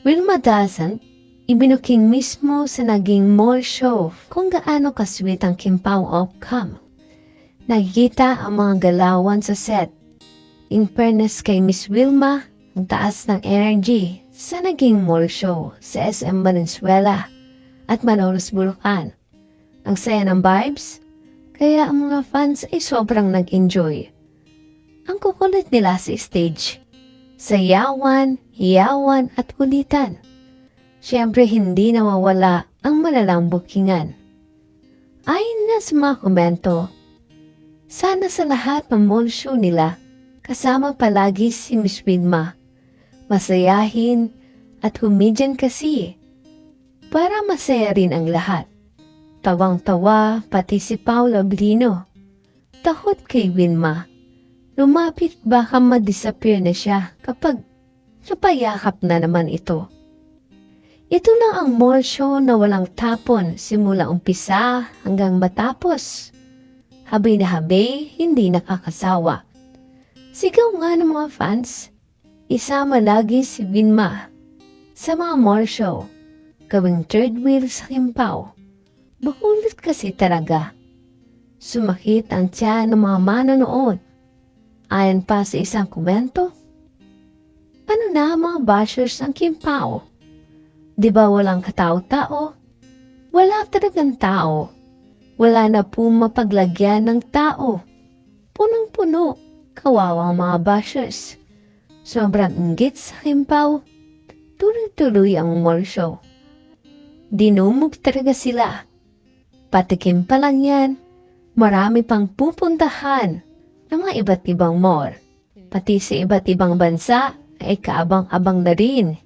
Wilma doesn't, ibinuking mismo sa naging mall show kung gaano kasweet ang Kimpaw outcome. Nakikita ang mga galawan sa set. In fairness kay Miss Wilma, ang taas ng energy sa naging mall show sa SM Valenzuela at Malolos Bulacan. Ang saya ng vibes, kaya ang mga fans ay sobrang nag-enjoy. Ang kukulit nila sa stage. Sayawan, hiyawan at kulitan. Siyempre hindi nawawala ang malalang bookingan. Ayon na sa mga komento, sana sa lahat ng show nila, kasama palagi si Miss Wilma. Masayahin at humidyan kasi para masaya rin ang lahat. Tawang-tawa pati si Paula Brino. Takot kay Wilma. Lumapit baka ma-disappear na siya kapag napayakap na naman ito. Ito lang ang mall show na walang tapon simula umpisa hanggang matapos. Habay na habay, hindi nakakasawa. Sigaw nga ng mga fans, isama lagi si Vinma sa mga mall show. Gawing third wheel sa Kimpaw. Bakulit kasi talaga. Sumakit ang tiyan ng mga manonood. Ayon pa sa isang komento, ano na ang mga bashers ng Kimpaw? Di ba walang katao-tao? Wala talagang tao. Wala na po mapaglagyan ng tao. Punong-puno, kawawang mga bashers. Sobrang inggit sa Kimpaw. Tuloy-tuloy ang mall show. Dinumog talaga sila. Patikim pa lang yan, marami pang pupuntahan ng mga iba't ibang mall. Pati sa iba't ibang bansa ay kaabang-abang na rin